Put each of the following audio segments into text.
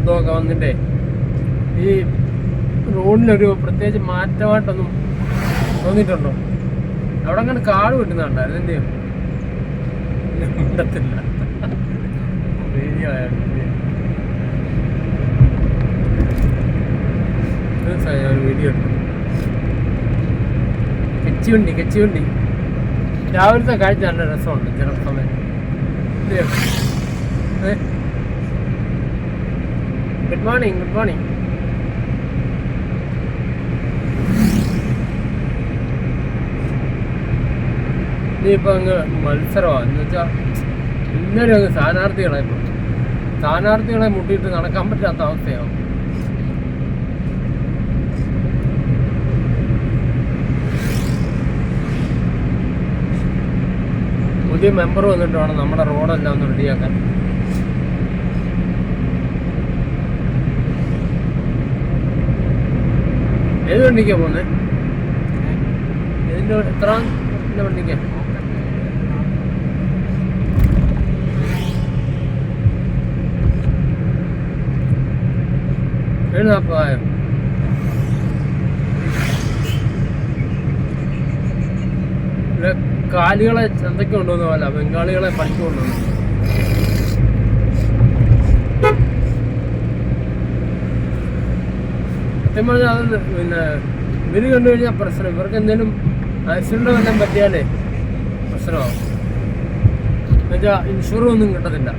കുന്തമൊക്കെ വന്നിട്ടേ ഈ റോഡിനൊരു പ്രത്യേകിച്ച് മാറ്റമായിട്ടൊന്നും തോന്നിയിട്ടുണ്ടോ? അവിടെ അങ്ങനെ കാട് കിട്ടുന്നുണ്ടായിരുന്നു മിണ്ടത്തില്ല വീഡിയോ കെച്ചിവണ്ടി കെച്ചിവണ്ടി. രാവിലത്തെ കാഴ്ച നല്ല രസമുണ്ട് ചില സമയം? ഏ? ഗുഡ് മോർണിംഗ് ഗുഡ് മോർണിംഗ് ഇനിയിപ്പോൾ അങ്ങ് മത്സരമാണ് എന്ന് വെച്ചാൽ എല്ലാവരും അങ്ങ് സ്ഥാനാർത്ഥികളെ ഇപ്പോൾ സ്ഥാനാർത്ഥികളെ മുട്ടിയിട്ട് നടക്കാൻ പറ്റാത്ത അവസ്ഥയാവും പുതിയ മെമ്പർ വന്നിട്ട് വേണം നമ്മുടെ റോഡെല്ലാം ഒന്ന് റെഡിയാക്കാൻ ഏത് വണ്ടിക്കാ പോന്നെ? ഇതിന്റെ എത്ര വണ്ടിക്കാ? ഏഴ് ഇവിടെ കാലികളെ ചന്തയ്ക്ക് കൊണ്ടുവന്ന പോലെ ബംഗാളികളെ പണിക്ക് കൊണ്ടുവന്നു. സത്യം പറഞ്ഞാൽ അത് പിന്നെ ഇവർ കണ്ടു കഴിഞ്ഞാൽ പ്രശ്നം. ഇവർക്ക് എന്തെങ്കിലും ആക്സിഡന്റ് വല്ലതും പറ്റിയാലേ പ്രശ്നമാവും. എന്നുവെച്ചാൽ ഇൻഷുർ ഒന്നും കിട്ടത്തില്ല.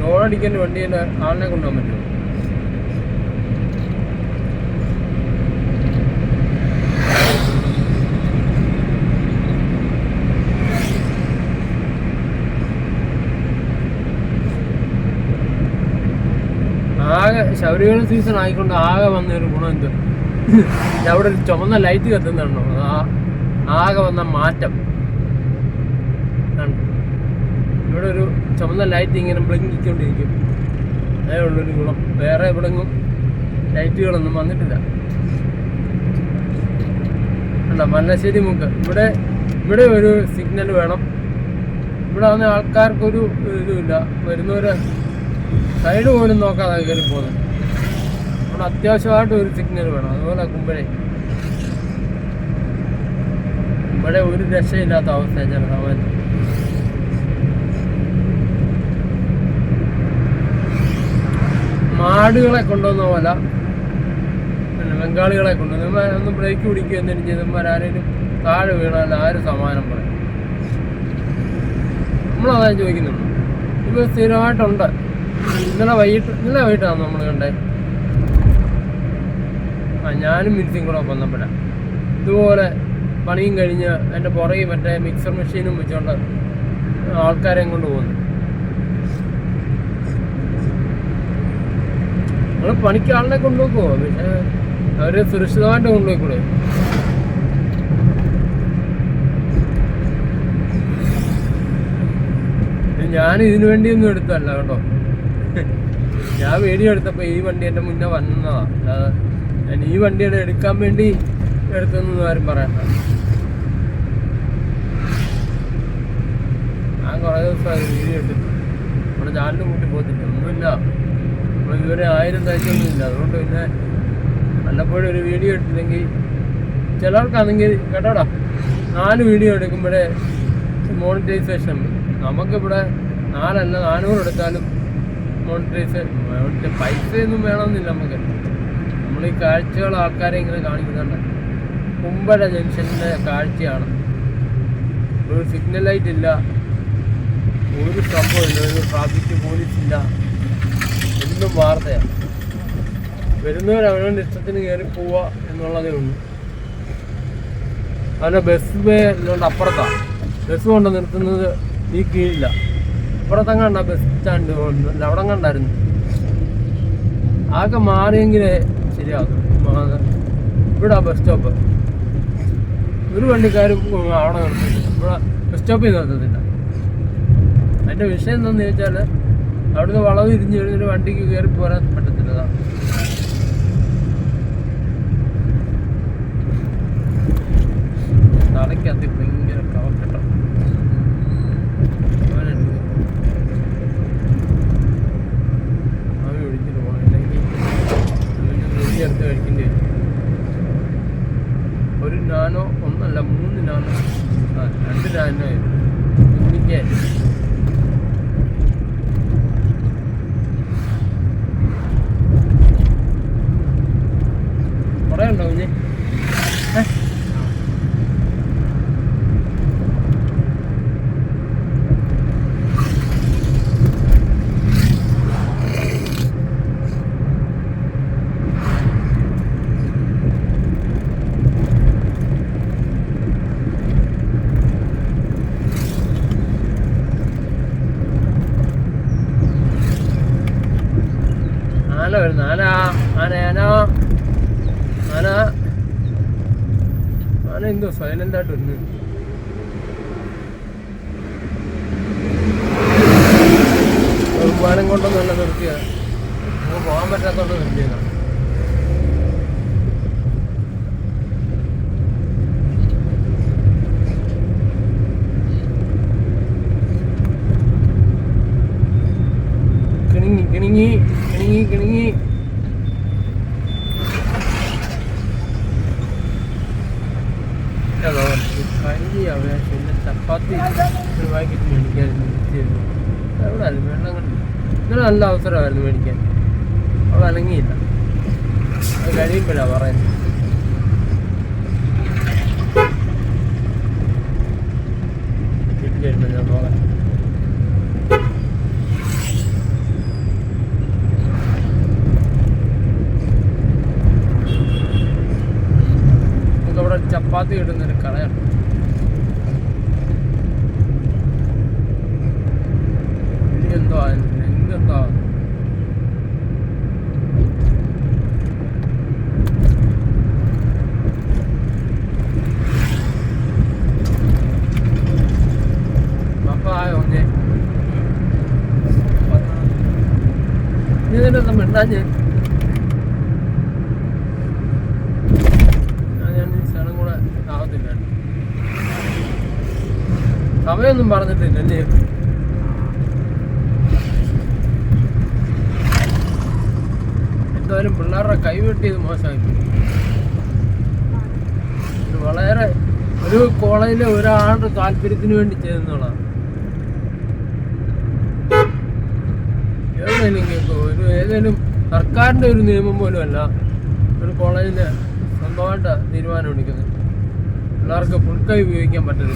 ലോൺ അടിക്കാൻ വണ്ടിയിൽ ആളിനെ കൊണ്ടുപോകാൻ പറ്റുമോ ആകെ ശബരിമല സീസൺ ആയിക്കൊണ്ട് ആകെ വന്ന ഒരു ഗുണം എന്ത്? അവിടെ ഒരു ചുമന്ന ലൈറ്റ് കത്തുന്നുണ്ടോ? ആ ആകെ വന്ന മാറ്റം. ഇവിടെ ഒരു ചുമന്ന ലൈറ്റ് ഇങ്ങനെ ബ്ലിങ്കിക്കൊണ്ടിരിക്കും അതേ ഉള്ളൊരു ഗുണം. വേറെ എവിടെങ്ങും ലൈറ്റുകളൊന്നും വന്നിട്ടില്ല. അല്ല മല്ലശ്ശേരി മുക്ക്. ഇവിടെ ഇവിടെ ഒരു സിഗ്നൽ വേണം. ഇവിടെ വന്ന ആൾക്കാർക്കൊരു ഇതുമില്ല. വരുന്നവര് സൈഡ് പോലും നോക്കാതെ കയറി പോകുന്നത് അവിടെ അത്യാവശ്യമായിട്ട് ഒരു സിഗ്നൽ വേണം. അതുപോലെ കുമ്പഴേ. ഇവിടെ ഒരു രക്ഷയില്ലാത്ത അവസ്ഥയാണ് ചില സമയത്ത് മാടുകളെ കൊണ്ടുവന്ന പോലെ. പിന്നെ ബംഗാളികളെ കൊണ്ടുവന്ന്. ഒന്ന് ബ്രേക്ക് പിടിക്കുക എന്നിട്ട് ചെയ്തന്മാർ ആരെങ്കിലും താഴെ വീണാൽ ആരും സമാനം പറയും നമ്മളതാ ചോദിക്കുന്നുണ്ട് ഇപ്പോൾ സ്ഥിരമായിട്ടുണ്ട്. ഇന്നലെ വൈകിട്ട് ഇന്നലെ വൈകിട്ടാണ് നമ്മൾ കണ്ടേ. ആ ഞാനും മിക്സിയും കൂടെ വന്നപ്പോഴാണ് ഇതുപോലെ പണിയും കഴിഞ്ഞ് എന്റെ പുറകെ മറ്റേ മിക്സർ മെഷീനും വെച്ചുകൊണ്ട് ആൾക്കാരെയും കൊണ്ട് പോകുന്നു. നിങ്ങൾ പണിക്ക് ആളിനെ കൊണ്ടുപോക്കുമോ പക്ഷേ സുരക്ഷിതമായിട്ട് കൊണ്ടുപോയിക്കൂടെ? ഞാൻ ഇതിനു വേണ്ടിയൊന്നും എടുത്തല്ല കേട്ടോ. ഞാൻ വീഡിയോ എടുത്തപ്പോ ഈ വണ്ടി എന്റെ മുന്നേ വന്നതാ. ഞാൻ ഈ വണ്ടിയുടെ എടുക്കാൻ വേണ്ടി എടുത്തെന്ന് ആരും പറയണ്ട. ഞാൻ കുറേ ദിവസമായി വീഡിയോ എടുത്തു നമ്മുടെ ചാനലും കൂട്ടി പോകത്തില്ല. ഒന്നുമില്ല. നമ്മൾ ഇതുവരെ ആയിരം തയ്ച്ചൊന്നുമില്ല. അതുകൊണ്ട് പിന്നെ വല്ലപ്പോഴും ഒരു വീഡിയോ എടുത്തില്ലെങ്കിൽ ചിലർക്കാണെങ്കിൽ കേട്ടോടാ നാല് വീഡിയോ എടുക്കുമ്പോഴേ മോണിറ്റൈസേഷൻ നമുക്കിവിടെ നാലല്ല നാനൂറ് എടുത്താലും മോണിറ്റൈസേഷൻ പൈസയൊന്നും വേണമെന്നില്ല നമുക്ക്. നമ്മൾ ഈ കാഴ്ചകൾ ആൾക്കാരെ ഇങ്ങനെ കാണിക്കുന്നുണ്ട്. കുമ്പഴ ജംഗ്ഷനിലെ കാഴ്ചയാണ്. ഒരു സിഗ്നൽ ലൈറ്റ് ഇല്ല. ഒരു സംഭവമില്ല ഒരു ട്രാഫിക് പോലീസ് ഇല്ല. എന്നും വാർത്തയാണ് വരുന്നവർ അവനവന്റെ ഇഷ്ടത്തിന് കയറി പോവുക എന്നുള്ളതേ ഉള്ളൂ. അവന്റെ ബസ് ഇതുകൊണ്ട് അപ്പുറത്താണ് ബസ് കൊണ്ട് നിർത്തുന്നത് ഈ കീഴില്ല അപ്പുറത്തങ്ങണ്ട ബസ് സ്റ്റാൻഡ് കൊണ്ട് അവിടെ കണ്ടായിരുന്നു. ആകെ മാറിയെങ്കിലേ ശരിയാകും. ഇവിടെ ബസ് സ്റ്റോപ്പ് ഒരു വണ്ടിക്കാരും അവിടെ നിർത്തില്ല ഇവിടെ ബസ് സ്റ്റോപ്പിൽ നിർത്തത്തില്ല. അതിന്റെ വിഷയം എന്താണെന്ന് ചോദിച്ചാൽ അവിടുന്ന് വളവ് തിരിഞ്ഞ് കഴിഞ്ഞിട്ട് വണ്ടിക്ക് കയറി പോരാൻ പറ്റത്തില്ല. അതാ. സൈലന്റ് ആയിട്ട് വരുന്നു ബഹുമാനം കൊണ്ടൊന്നും നല്ല നിർത്തിയ നമുക്ക് പോകാൻ പറ്റാത്തോണ്ട് നിർത്തിയതാണ് കിണിങ്ങി കിണിങ്ങി കിണിങ്ങി കിണിങ്ങി കഞ്ചി ആവശ്യം പിന്നെ ചപ്പാത്തി ഒരു പാക്കറ്റ് മേടിക്കായിരുന്നു നിർത്തിയായിരുന്നു അവിടെ അല്ല വെള്ളം കണ്ടില്ല ഇന്നലെ നല്ല അവസരമായിരുന്നു മേടിക്കാൻ അവിടെ അനങ്ങിയില്ല അത് കഴിയുമ്പോഴാണ് പറയുന്നത് വീട്ടിൽ വരുമ്പോൾ ഞാൻ നോക്കാം നമുക്ക് ചപ്പാത്തി കിട്ടുന്നൊരു കടയാണ് എന്തോ എന്തെന്തോ അപ്പൊ ആയോ ഞാൻ നീ ഇതിന്റെ മിണ്ടാഞ്ഞേ ആ, ഞാൻ ഈ സ്ഥലം കൂടെ ആവത്തില്ല സമയമൊന്നും പറഞ്ഞിട്ടില്ല അല്ലേ? എന്തായാലും പിള്ളേരുടെ കൈ വെട്ടിയത് മോശമായി വളരെ ഒരു കോളേജിലെ ഒരാളുടെ താല്പര്യത്തിന് വേണ്ടി ചെയ്യുന്നതാണ്. ഏതെങ്കിലും കേൾക്കും ഒരു ഏതെങ്കിലും സർക്കാരിന്റെ ഒരു നിയമം പോലും അല്ല ഒരു കോളേജിന് സ്വന്തമായിട്ട് തീരുമാനം എടുക്കുന്നത്. പിള്ളേർക്ക് ഫുൾ കൈ ഉപയോഗിക്കാൻ വരെ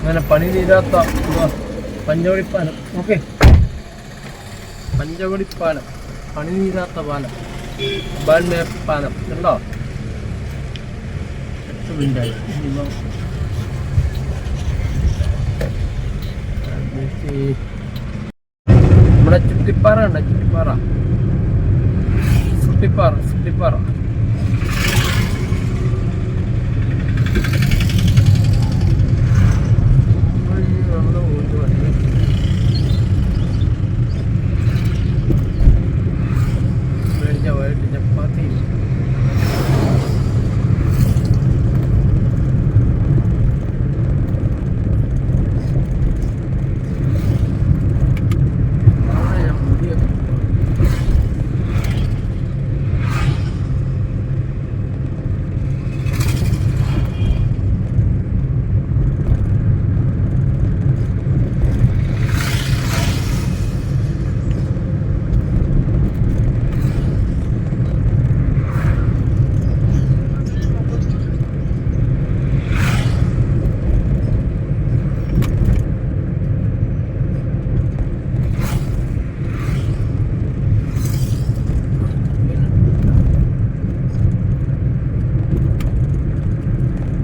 അങ്ങനെ പണി തീരാത്ത പഞ്ചവടിപ്പാലം. ഓക്കെ. പഞ്ചവടിപ്പാലം. പണി തീരാത്ത പാലം. ബാൽമേ പാലം കണ്ടോ? മിനിറ്റായി ഇനിയിപ്പം നമ്മുടെ ചുട്ടിപ്പാറ ഉണ്ട് ചുട്ടിപ്പാറ ചുട്ടിപ്പാറ സുട്ടിപ്പാറ അയ്യോ, അവിടെ പോയിട്ട് വന്നു. മേടിച്ച വൈകിട്ട് ചപ്പാത്തി അവിടെ ഞാൻ മുടിയൊക്കെ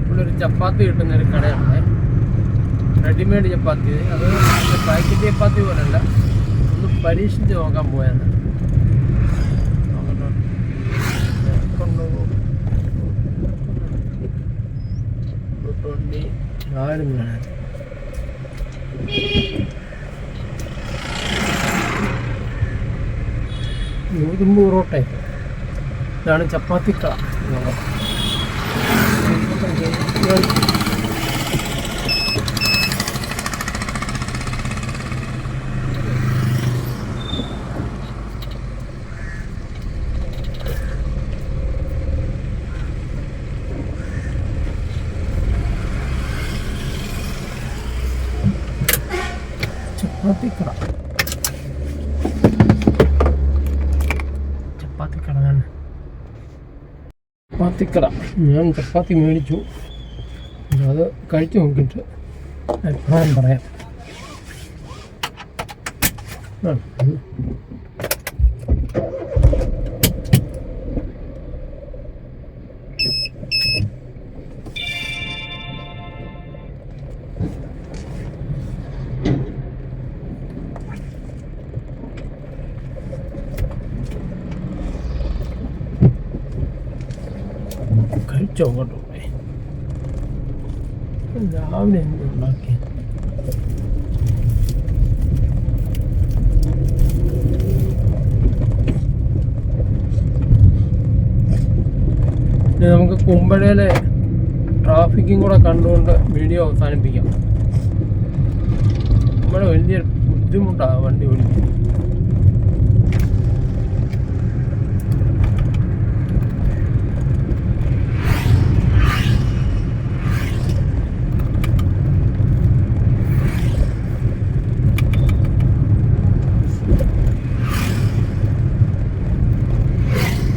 ഇവിടെ ഒരു ചപ്പാത്തി കിട്ടുന്ന ഒരു കടയുണ്ട്. റെഡിമെയ്ഡ് ചപ്പാത്തി. അത് പാക്കറ്റ് ചപ്പാത്തി പോലല്ല. ഒന്ന് പരീക്ഷിച്ച് നോക്കാൻ പോയാണ് ഗോതമ്പ് പൊറോട്ട. ഇതാണ് ചപ്പാത്തിക്കള Cepat ikra Cepat ikra Cepat ikra Cepat ikra Cepat ikra കഴിച്ചു നോക്കിയിട്ട് അഭിപ്രായം പറയാം. കഴിച്ചോ കേട്ടോ രാവിലെ എന്ത് ഉണ്ടാക്കി ഇനി നമുക്ക് കുമ്പഴയിലെ ട്രാഫിക്കും കൂടെ കണ്ടുകൊണ്ട് വീഡിയോ അവസാനിപ്പിക്കാം. നമ്മുടെ വലിയ ബുദ്ധിമുട്ടാണ് വണ്ടി ഓടിക്കാൻ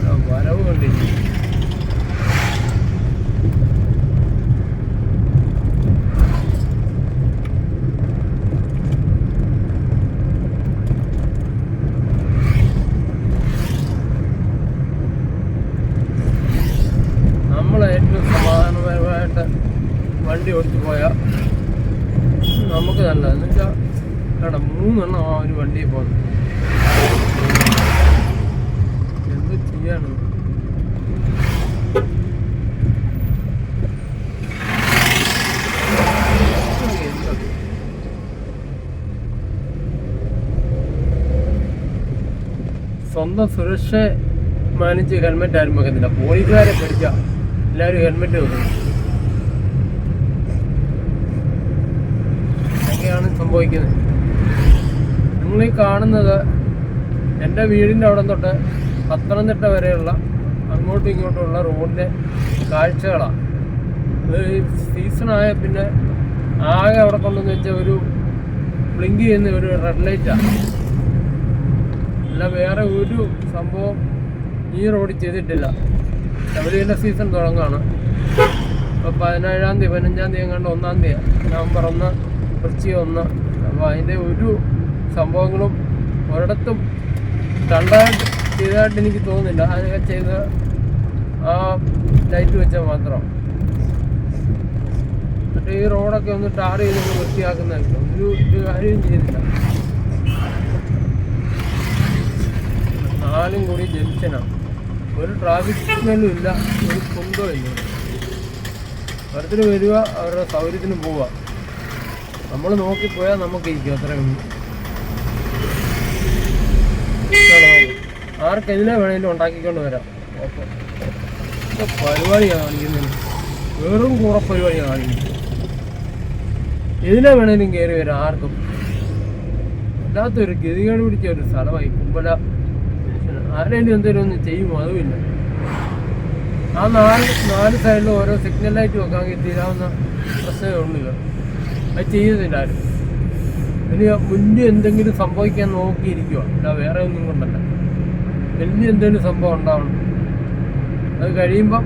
ആ, വരവ് കണ്ടില്ല നമ്മൾ ഏറ്റവും സമാധാനപരമായിട്ട് വണ്ടി ഓടിച്ചു പോയാൽ നമുക്ക് നല്ലത് എന്ന് വെച്ചാൽ കേട്ടോ മൂന്നെണ്ണം ആ ഒരു വണ്ടിയിൽ പോകുന്നു എന്ത് ചെയ്യാണ് സ്വന്തം സുരക്ഷ മാനിച്ച് ഹെൽമെറ്റ് ആരും വെക്കുന്നില്ല. പോലീസുകാരെ പഠിച്ച എല്ലാവരും ഹെൽമെറ്റ് വെക്കുന്നു അങ്ങനെയാണ് സംഭവിക്കുന്നത്. നിങ്ങൾ ഈ കാണുന്നത് എന്റെ വീടിന്റെ അവിടെ തൊട്ട് പത്തനംതിട്ട വരെയുള്ള അങ്ങോട്ടും ഇങ്ങോട്ടുമുള്ള റോഡിന്റെ കാഴ്ചകളാണ്. ഇത് സീസണായ പിന്നെ ആകെ അവിടെ കൊണ്ടുവന്ന് വെച്ചാൽ ഒരു ബ്ലിങ്ക് ചെയ്യുന്ന ഒരു റെഡ് ലൈറ്റാണ് അല്ല വേറെ ഒരു സംഭവം ഈ റോഡിൽ ചെയ്തിട്ടില്ല. ശബരിമല സീസൺ തുടങ്ങുകയാണ് അപ്പോൾ പതിനേഴാം തീയതി പതിനഞ്ചാം തീയതി എങ്ങാണ്ട് ഒന്നാം തീയതി നവംബർ ഒന്ന് വൃശ്ചികം ഒന്ന്. അപ്പോൾ അതിന്റെ ഒരു സംഭവങ്ങളും ഒരിടത്തും കണ്ടായിട്ട് ചെയ്തതായിട്ട് എനിക്ക് തോന്നുന്നില്ല. അതൊക്കെ ചെയ്ത് ആ ലൈറ്റ് വെച്ചാൽ മാത്രം. ഈ റോഡൊക്കെ ഒന്ന് ടാർ ചെയ്ത് വൃത്തിയാക്കുന്നതായിട്ട് ഒരു കാര്യവും ചെയ്തില്ല നാലും കൂടി ജംഗ്ഷനാണ് ഒരു ട്രാഫിക് സിഗ്നലും ഇല്ല. ഒരു കുന്തോ ഇല്ല. ഓരോരുത്തർ വരിക അവരുടെ സൗകര്യത്തിന് പോവുക. നമ്മൾ നോക്കിപ്പോയാൽ നമുക്ക് ഇരിക്കും. അത്രേ ഉള്ളൂ. ആർക്ക് എതിനെ വേണേലും ഉണ്ടാക്കിക്കൊണ്ട് വരാം. ഓക്കെ. പരിപാടിയാണ് കാണിക്കുന്നത് വെറും കൂറ പരിപാടിയാണ് കാണിക്കുന്നത് എതിനെ വേണേലും കയറി വരാം. ആർക്കും. അല്ലാത്തൊരു ഗതികേട് പിടിച്ച ഒരു സ്ഥലമായി. കുമ്പല ആരെങ്കിലും എന്തെങ്കിലും ഒന്ന് ചെയ്യുമോ അതുമില്ല ആ നാല് നാല് സൈഡിലും ഓരോ സിഗ്നൽ ലൈറ്റ് വെക്കാമെങ്കിൽ തീരാവുന്ന പ്രശ്നമേ ഉള്ളൂ. അത് ചെയ്യുന്നില്ല ആരും. ഇനി മുന്നിൽ എന്തെങ്കിലും സംഭവിക്കാൻ നോക്കിയിരിക്കുക അല്ല വേറെ ഒന്നും കൊണ്ടല്ല. വലിയ എന്തെങ്കിലും സംഭവം ഉണ്ടാവണം. അത് കഴിയുമ്പം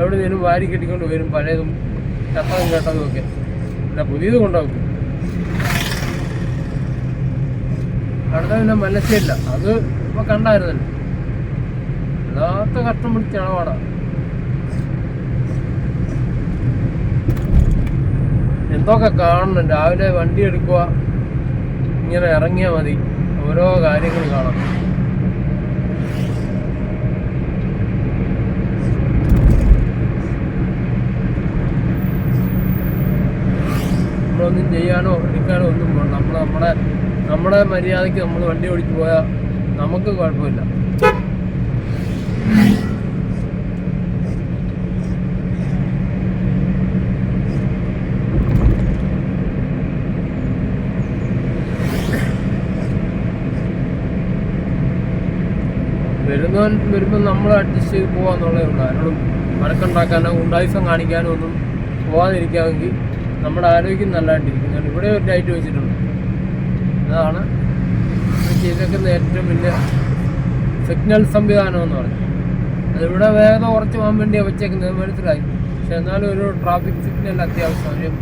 എവിടെ നിന്നും വാരി കെട്ടിക്കൊണ്ട് വരും പഴയതും ചത്തതും കേട്ടതും ഒക്കെ. അല്ല പുതിയത് കൊണ്ടുവെക്കും അടുത്ത പിന്നെ മനസ്സില്ല അത് ഇപ്പൊ കണ്ടായിരുന്നല്ലോ. എല്ലാത്ത കഷ്ടം പിടിച്ച അളവാടാ എന്തൊക്കെ കാണണം? രാവിലെ വണ്ടി എടുക്കുക ഇങ്ങനെ ഇറങ്ങിയാൽ മതി. ഓരോ കാര്യങ്ങൾ കാണാം നമ്മളൊന്നും ചെയ്യാനോ എടുക്കാനോ ഒന്നും നമ്മൾ നമ്മുടെ നമ്മുടെ മര്യാദയ്ക്ക് നമ്മൾ വണ്ടി ഓടിച്ചു പോയാൽ നമുക്ക് കുഴപ്പമില്ല. വരുന്നവൻ വരുമ്പോൾ നമ്മൾ അഡ്ജസ്റ്റ് ചെയ്ത് പോകാന്നുള്ളതേ ഉള്ളൂ. ആരോടും വഴക്കുണ്ടാക്കാനോ ഉണ്ടായിസം കാണിക്കാനോ ഒന്നും പോവാതിരിക്കാമെങ്കിൽ നമ്മുടെ ആരോഗ്യം നല്ലതായിട്ടിരിക്കും. ഇവിടെ ഒരു ഡയറ്റ് വെച്ചിട്ടുണ്ട്. അതാണ് ചെയ്തേക്കുന്ന ഏറ്റവും വലിയ സിഗ്നൽ സംവിധാനം എന്ന് പറഞ്ഞു. അതിവിടെ വേഗം കുറച്ച് പോകാൻ വേണ്ടിയാണ് വെച്ചേക്കുന്നത് മനസ്സിലായി. പക്ഷെ എന്നാലും ഒരു ട്രാഫിക് സിഗ്നൽ അത്യാവശ്യം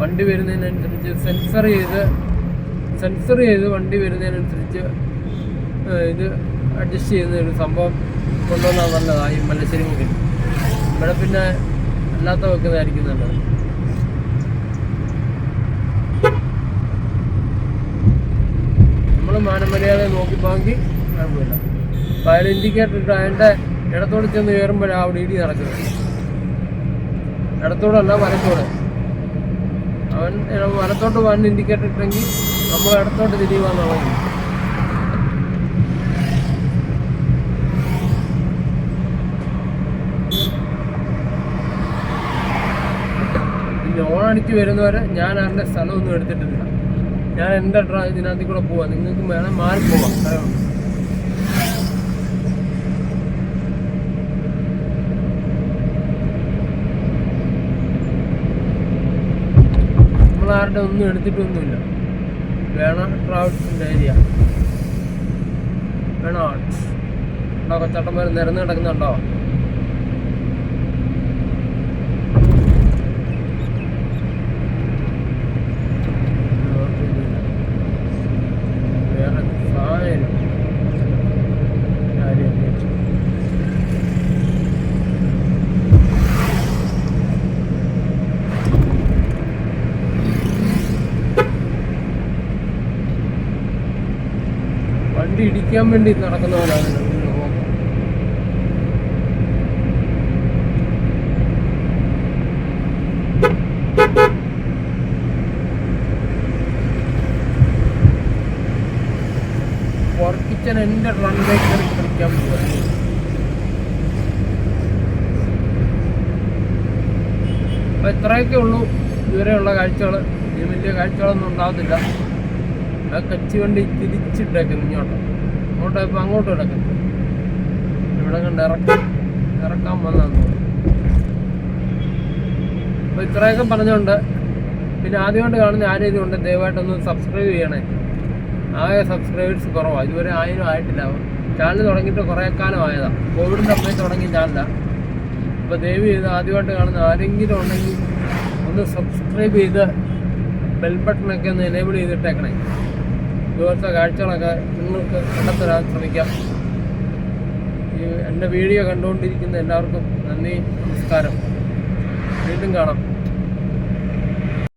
വണ്ടി വരുന്നതിനനുസരിച്ച് സെൻസർ ചെയ്ത് സെൻസർ ചെയ്ത് വണ്ടി വരുന്നതിനനുസരിച്ച് ഇത് അഡ്ജസ്റ്റ് ചെയ്യുന്ന ഒരു സംഭവം കൊണ്ടുവന്നാൽ നല്ലതാണ് ഈ മല്ലശ്ശേരി ഇവിടെ പിന്നെ അല്ലാത്ത വെക്കുന്നതായിരിക്കും നല്ലത് നമ്മൾ മാനമര്യാദ നോക്കി പാങ്കി കുഴപ്പമില്ല അപ്പോൾ അതിൽ ഇൻഡിക്കേറ്റർ ഇട്ട് അതിന്റെ ഇടത്തോട് ചെന്ന് കയറുമ്പോഴാണ് അവിടെ ഇടി നടക്കുന്നത്. ഇടത്തോടല്ല വലത്തോട് അവൻ വലത്തോട്ട് വന്ന് ഇൻഡിക്കേറ്റർ ഇട്ടെങ്കിൽ നമ്മൾ ഇടത്തോട്ട് തിരിയുവാന്നുള്ളത് ഓണടിച്ച് വരുന്നവരെ ഞാൻ ആരുടെ സ്ഥലമൊന്നും എടുത്തിട്ടില്ല. ഞാൻ എന്റെ ഡ്രാ ഇതിനകത്ത് കൂടെ പോവാ? നിങ്ങൾക്ക് വേണം മാറി പോവാം. നമ്മളാരുടെ ഒന്നും എടുത്തിട്ടൊന്നുമില്ല. വേണം ട്രാവൽസിന്റെ ഏരിയ. വേണോ ഉണ്ടോ കൊച്ചട്ടന്മാർ നിരന്ന് കിടക്കുന്നുണ്ടോ? വണ്ടി ഇടിക്കാൻ വേണ്ടി നടക്കുന്നവരാണ് കിച്ചൺ എന്റെ കളിക്കാൻ അപ്പൊ ഇത്രയൊക്കെ ഉള്ളൂ. ഇതുവരെയുള്ള കാഴ്ചകൾ വലിയ കാഴ്ചകളൊന്നും ഉണ്ടാകത്തില്ല. ആ കച്ചി വണ്ടി തിരിച്ചിട്ടേക്കുന്നു ഇങ്ങോട്ട്. അങ്ങോട്ട് ഇപ്പം അങ്ങോട്ട് കിടക്കുന്നു ഇവിടെ കണ്ട് ഇറക്കാം ഇറക്കാൻ വന്നു അപ്പോൾ ഇത്രയൊക്കെ പറഞ്ഞുകൊണ്ട് പിന്നെ ആദ്യമായിട്ട് കാണുന്ന ആരും ഇതുകൊണ്ട് ദയവായിട്ടൊന്ന് സബ്സ്ക്രൈബ് ചെയ്യണേ. ആകെ സബ്സ്ക്രൈബേഴ്സ് കുറവാണ് ഇതുവരെ ആയിരം ആയിട്ടില്ല. ചാനൽ തുടങ്ങിയിട്ട് കുറേ കാലം ആയതാണ് കോവിഡിന്റെ സമയത്ത് തുടങ്ങിയ ചാനലാണ് അപ്പോൾ ദയവ് ചെയ്ത് ആദ്യമായിട്ട് കാണുന്ന ആരെങ്കിലും ഉണ്ടെങ്കിൽ ഒന്ന് സബ്സ്ക്രൈബ് ചെയ്ത് ബെൽ ബട്ടണൊക്കെ ഒന്ന് എനേബിൾ ചെയ്തിട്ടേക്കണേ. ഇതുപോലത്തെ കാഴ്ചകളൊക്കെ നിങ്ങൾക്ക് കണ്ടെത്തരാൻ ശ്രമിക്കാം. ഈ എന്റെ വീഡിയോ കണ്ടുകൊണ്ടിരിക്കുന്ന എല്ലാവർക്കും നന്ദി നമസ്കാരം. വീണ്ടും കാണാം.